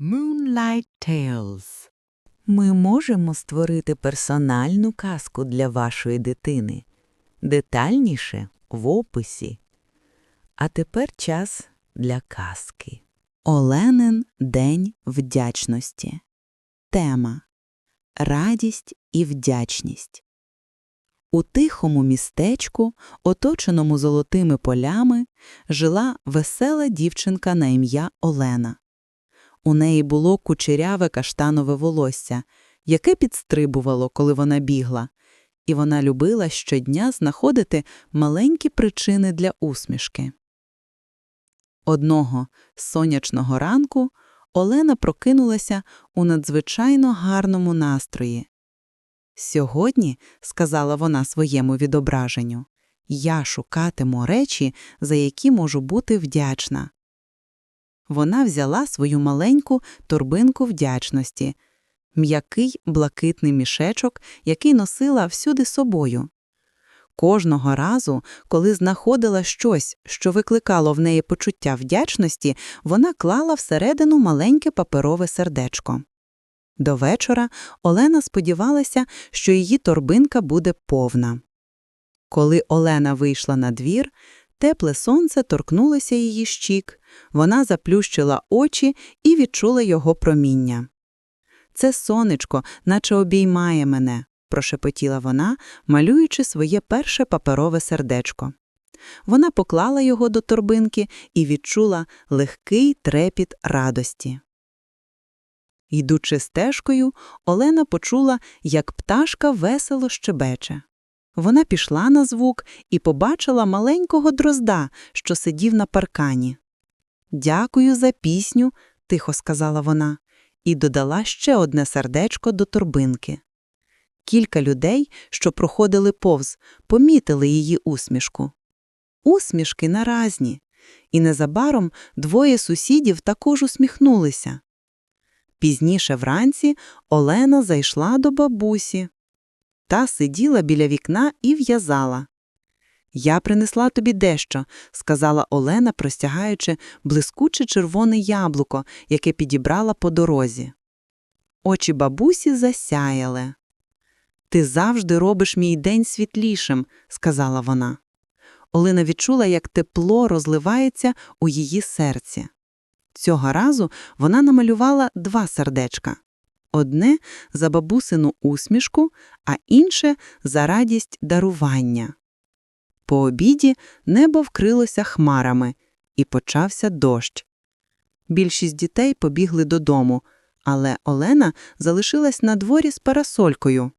Moonlight Tales. Ми можемо створити персональну казку для вашої дитини. Детальніше в описі. А тепер час для казки. Оленин День вдячності. Тема Радість і вдячність. У тихому містечку, оточеному золотими полями, жила весела дівчинка на ім'я Олена. У неї було кучеряве каштанове волосся, яке підстрибувало, коли вона бігла, і вона любила щодня знаходити маленькі причини для усмішки. Одного сонячного ранку Олена прокинулася у надзвичайно гарному настрої. Сьогодні, сказала вона своєму відображенню, я шукатиму речі, за які можу бути вдячна. Вона взяла свою маленьку торбинку вдячності, м'який блакитний мішечок, який носила всюди собою. Кожного разу, коли знаходила щось, що викликало в неї почуття вдячності, вона клала всередину маленьке паперове сердечко. До вечора Олена сподівалася, що її торбинка буде повна. Коли Олена вийшла на двір, тепле сонце торкнулося її щік, вона заплющила очі і відчула його проміння. Це сонечко, наче обіймає мене, прошепотіла вона, малюючи своє перше паперове сердечко. Вона поклала його до торбинки і відчула легкий трепіт радості. Йдучи стежкою, Олена почула, як пташка весело щебече. Вона пішла на звук і побачила маленького дрозда, що сидів на паркані. Дякую за пісню, тихо сказала вона, і додала ще одне сердечко до торбинки. Кілька людей, що проходили повз, помітили її усмішку. Усмішки наразні, і незабаром двоє сусідів також усміхнулися. Пізніше вранці Олена зайшла до бабусі. Та сиділа біля вікна і в'язала. Я принесла тобі дещо, сказала Олена, простягаючи блискуче червоне яблуко, яке підібрала по дорозі. Очі бабусі засяяли. Ти завжди робиш мій день світлішим, сказала вона. Олена відчула, як тепло розливається у її серці. Цього разу вона намалювала два сердечка одне за бабусину усмішку, а інше за радість дарування. По обіді небо вкрилося хмарами, і почався дощ. Більшість дітей побігли додому, але Олена залишилась на дворі з парасолькою.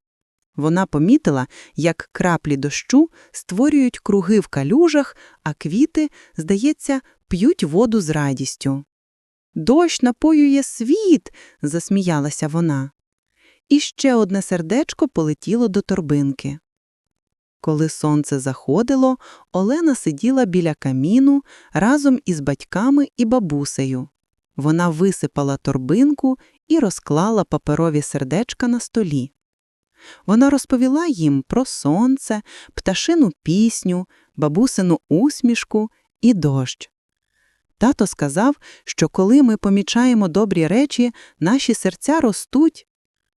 Вона помітила, як краплі дощу створюють круги в калюжах, а квіти, здається, п'ють воду з радістю. Дощ напоює світ, засміялася вона. І ще одне сердечко полетіло до торбинки. Коли сонце заходило, Олена сиділа біля каміну разом із батьками і бабусею. Вона висипала торбинку і розклала паперові сердечка на столі. Вона розповіла їм про сонце, пташину пісню, бабусину усмішку і дощ. Тато сказав, що коли ми помічаємо добрі речі, наші серця ростуть.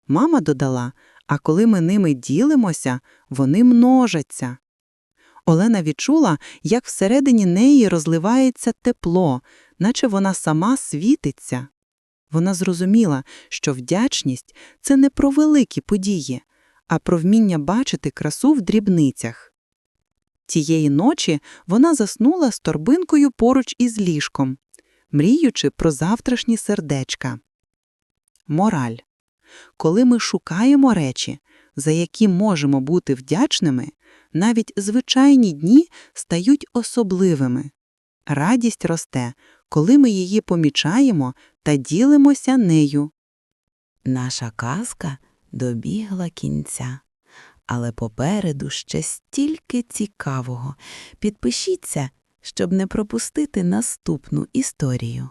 Мама додала, а коли ми ними ділимося, вони множаться. Олена відчула, як всередині неї розливається тепло, наче вона сама світиться. Вона зрозуміла, що вдячність це не про великі події, а про вміння бачити красу в дрібницях. Тієї ночі вона заснула з торбинкою поруч із ліжком, мріючи про завтрашні сердечка. Мораль. Коли ми шукаємо речі, за які можемо бути вдячними, навіть звичайні дні стають особливими. Радість росте, коли ми її помічаємо та ділимося нею. Наша казка добігла кінця. Але попереду ще стільки цікавого. Підпишіться, щоб не пропустити наступну історію.